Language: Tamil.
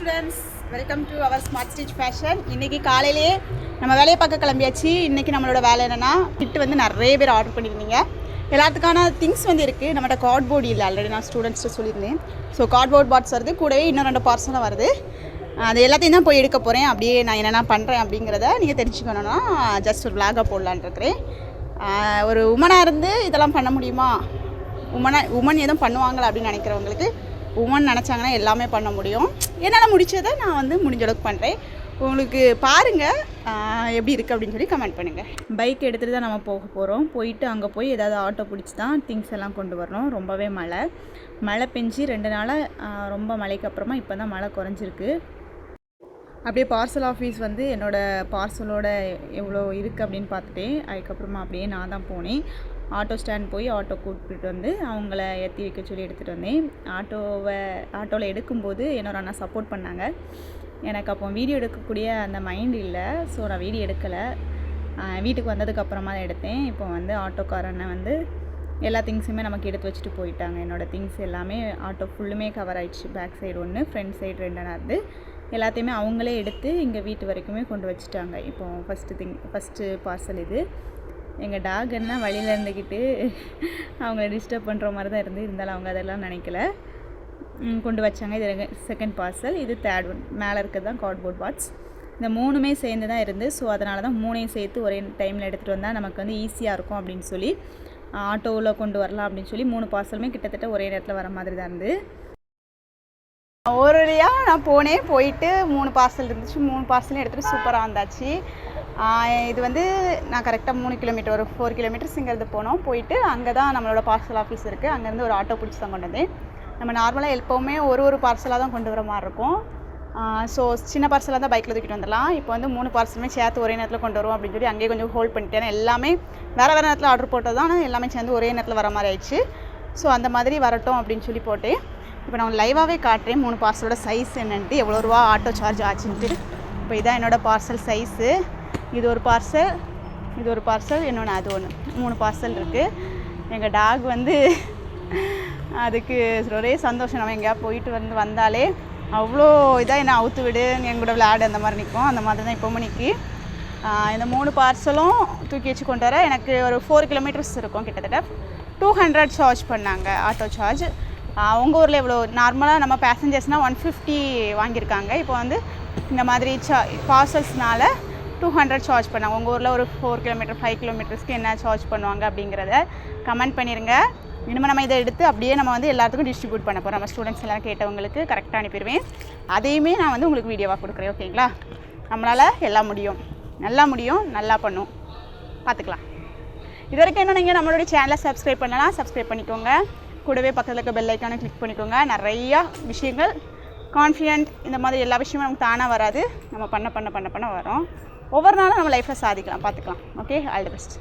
Students welcome to our smart stitch fashion இன்றைக்கி காலையிலேயே நம்ம வேலையை பார்க்க கிளம்பியாச்சு. இன்றைக்கி நம்மளோட வேலை என்னென்னா கிட் வந்து நிறைய பேர் ஆர்டர் பண்ணியிருந்தீங்க. எல்லாத்துக்கான திங்ஸ் வந்து இருக்குது நம்மகிட்ட கார்ட்போர்டு இல்லை. ஆல்ரெடி நான் ஸ்டூடெண்ட்ஸ்ட்டு சொல்லியிருந்தேன். ஸோ கார்ட்போர்ட் பாட்ஸ் வருது. கூடவே இன்னும் ரெண்டு பார்சலும் வருது. அது எல்லாத்தையும் தான் போய் எடுக்க போகிறேன் அப்படியே நான் என்னென்ன பண்ணுறேன் அப்படிங்கிறத நீங்கள் தெரிஞ்சுக்கணுன்னா ஜஸ்ட் ஒரு vlog-ஆ இருக்கிறேன். ஒரு உமனாக இருந்து இதெல்லாம் பண்ண முடியுமா? உமனாக உமன் எதுவும் பண்ணுவாங்களா அப்படின்னு நினைக்கிறவங்களுக்கு உமன் நினச்சாங்கன்னா எல்லாமே பண்ண முடியும். என்னால் முடிச்சதை நான் வந்து முடிஞ்ச அளவுக்கு பண்ணுறேன் உங்களுக்கு பாருங்கள் எப்படி இருக்குது அப்படின்னு சொல்லி கமெண்ட் பண்ணுங்கள் பைக் எடுத்துகிட்டு தான் நம்ம போக போகிறோம் போயிட்டு அங்கே போய் ஏதாவது ஆட்டோ பிடிச்சி தான் திங்ஸ் எல்லாம் கொண்டு வரணும். ரொம்பவே மழை. மழை பெஞ்சு ரெண்டு நாளாக ரொம்ப மழைக்கு அப்புறமா இப்போ தான் மழை குறைஞ்சிருக்கு. அப்படியே பார்சல் ஆஃபீஸ் வந்து என்னோடய பார்சலோட எவ்வளோ இருக்குது அப்படின்னு பார்த்துட்டேன். அதுக்கப்புறமா அப்படியே நான் தான் போனேன். ஆட்டோ ஸ்டாண்ட் போய் ஆட்டோ கூப்பிட்டு வந்து அவங்கள ஏற்றி வைக்க சொல்லி எடுத்துகிட்டு வந்தேன். ஆட்டோவை ஆட்டோவில் எடுக்கும்போது என்னோட அண்ணா சப்போர்ட் பண்ணாங்க. எனக்கு அப்போ வீடியோ எடுக்கக்கூடிய அந்த மைண்ட் இல்லை. ஸோ நான் வீடியோ எடுக்கலை. வீட்டுக்கு வந்ததுக்கப்புறமா தான் எடுத்தேன். இப்போ வந்து ஆட்டோக்காரனை வந்து எல்லா திங்ஸுமே நமக்கு எடுத்து வச்சுட்டு போயிட்டாங்க. என்னோடய திங்ஸ் எல்லாமே ஆட்டோ ஃபுல்லுமே கவர் ஆயிடுச்சு. பேக் சைடு ஒன்று ஃப்ரண்ட் சைடு ரெண்டு இருந்து எல்லாத்தையுமே அவங்களே எடுத்து இங்கே வீட்டு வரைக்குமே கொண்டு வச்சுட்டாங்க. இப்போ ஃபஸ்ட்டு திங் ஃபஸ்ட்டு பார்சல் இது. எங்கள் டாக் என்ன வழியில் இருந்துக்கிட்டு அவங்கள டிஸ்டர்ப் பண்ணுற மாதிரி தான் இருந்து இருந்தாலும் அவங்க அதெல்லாம் நினைக்கல. கொண்டு வச்சாங்க. இது செகண்ட் பார்சல் இது தேர்ட் ஒன் மேலே இருக்கிறது தான் கார்ட்போர்ட் பாட்ஸ் இந்த மூணுமே சேர்ந்து தான் இருந்து ஸோ அதனால தான் மூணையும் சேர்த்து ஒரே டைமில் எடுத்துகிட்டு வந்தால் நமக்கு வந்து ஈஸியாக இருக்கும் அப்படின்னு சொல்லி ஆட்டோவில் கொண்டு வரலாம் அப்படின்னு சொல்லி மூணு பார்சலுமே கிட்டத்தட்ட ஒரே நேரத்தில் வர மாதிரி தான் இருந்து. ஒரு வழியாக நான் போனேன் போயிட்டு மூணு பார்சல் இருந்துச்சு. மூணு பார்சலும் எடுத்துகிட்டு சூப்பராக வந்தாச்சு. இது வந்து நான் கரெக்டாக மூணு கிலோமீட்டர் ஒரு ஃபோர் கிலோமீட்டர்ஸ் இங்கேருந்து போனோம். போயிட்டு அங்கே தான் நம்மளோட பார்சல் ஆஃபீஸ் இருக்குது அங்கேருந்து ஒரு ஆட்டோ பிடிச்சி தான் கொண்டு வந்தேன். நம்ம நார்மலாக எப்போவுமே ஒரு ஒரு பார்சலாக தான் கொண்டு வர மாதிரி இருக்கும். ஸோ சின்ன பார்சலாக தான் பைக்கில் தூக்கிட்டு வந்துடலாம். இப்போ வந்து மூணு பார்சலுமே சேர்த்து ஒரே நேரத்தில் கொண்டு வரும் அப்படின்னு சொல்லி அங்கேயே கொஞ்சம் ஹோல்ட் பண்ணிட்டேன். எல்லாமே வேறு வேறு நேரத்தில் ஆர்டர் போட்டது தான் ஆனால் எல்லாமே சேர்ந்து ஒரே நேரத்தில் வர மாதிரி ஆயிடுச்சு. ஸோ அந்த மாதிரி வரட்டும் அப்படின்னு சொல்லி போட்டேன். இப்போ நான் லைவாகவே காட்டுறேன். மூணு பார்சலோட சைஸ் என்னன்ட்டு. எவ்வளோ ரூபா ஆட்டோ சார்ஜ் ஆச்சுன்ட்டு. இப்போ இதான் என்னோடய பார்சல் சைஸு இது ஒரு பார்சல் இது ஒரு பார்சல் இன்னொன்று அது ஒன்று மூணு பார்சல் இருக்குது எங்கள் டாக் வந்து அதுக்கு ஒரே சந்தோஷம். நம்ம எங்கேயா போயிட்டு வந்து வந்தாலே அவ்வளோ இதாக என்ன அவுத்து விடு என் கூட விளையாடு அந்த மாதிரி நிற்கும் அந்த மாதிரி தான் இப்போவும் மணிக்கு இந்த மூணு பார்சலும் தூக்கி வச்சு கொண்டு வர எனக்கு ஒரு ஃபோர் கிலோமீட்டர்ஸ் இருக்கும் கிட்டத்தட்ட. டூ ஹண்ட்ரட் சார்ஜ் பண்ணாங்க ஆட்டோ சார்ஜ் உங்கள் ஊரில் எவ்வளோ நார்மலாக நம்ம பேசஞ்சர்ஸ்னால் ஒன் ஃபிஃப்டி வாங்கியிருக்காங்க. இப்போ வந்து இந்த மாதிரி சா பார்சல்ஸ்னால் டூ ஹண்ட்ரட் சார்ஜ் பண்ணாங்க. உங்கள் ஊரில் ஒரு ஃபோர் கிலோமீட்டர் ஃபைவ் கிலோமீட்டர்ஸ்க்கு என்ன சார்ஜ் பண்ணுவாங்க அப்படிங்கிறத கமெண்ட் பண்ணிடுங்க இனிமேல் நம்ம இதை எடுத்து அப்படியே நம்ம வந்து எல்லாத்துக்கும் டிஸ்ட்ரிபியூட் பண்ண போகிறோம் நம்ம ஸ்டூடெண்ட்ஸ் எல்லாம் கேட்டவங்களுக்கு கரெக்டாக அனுப்பிடுவேன். அதையுமே நான் வந்து உங்களுக்கு வீடியோவாக கொடுக்குறேன் ஓகேங்களா நம்மளால் எல்லாம் முடியும். நல்லா முடியும் நல்லா பண்ணும். பார்த்துக்கலாம். இது வரைக்கும் என்ன நீங்கள் நம்மளுடைய சேனலை சப்ஸ்கிரைப் பண்ணலாம் சப்ஸ்கிரைப் பண்ணிக்கோங்க. கூடவே பக்கத்தில் இருக்க பெல் ஐக்கானை கிளிக் பண்ணிக்கோங்க. நிறையா விஷயங்கள் கான்ஃபிடென்ட் இந்த மாதிரி எல்லா விஷயமும் நமக்கு தானாக வராது. நம்ம பண்ண பண்ண பண்ண பண்ண வரோம். ஒவ்வொரு நாளும் நம்ம லைஃப்பில் சாதிக்கலாம் பார்த்துக்கலாம் ஓகே ஆல் தி பெஸ்ட்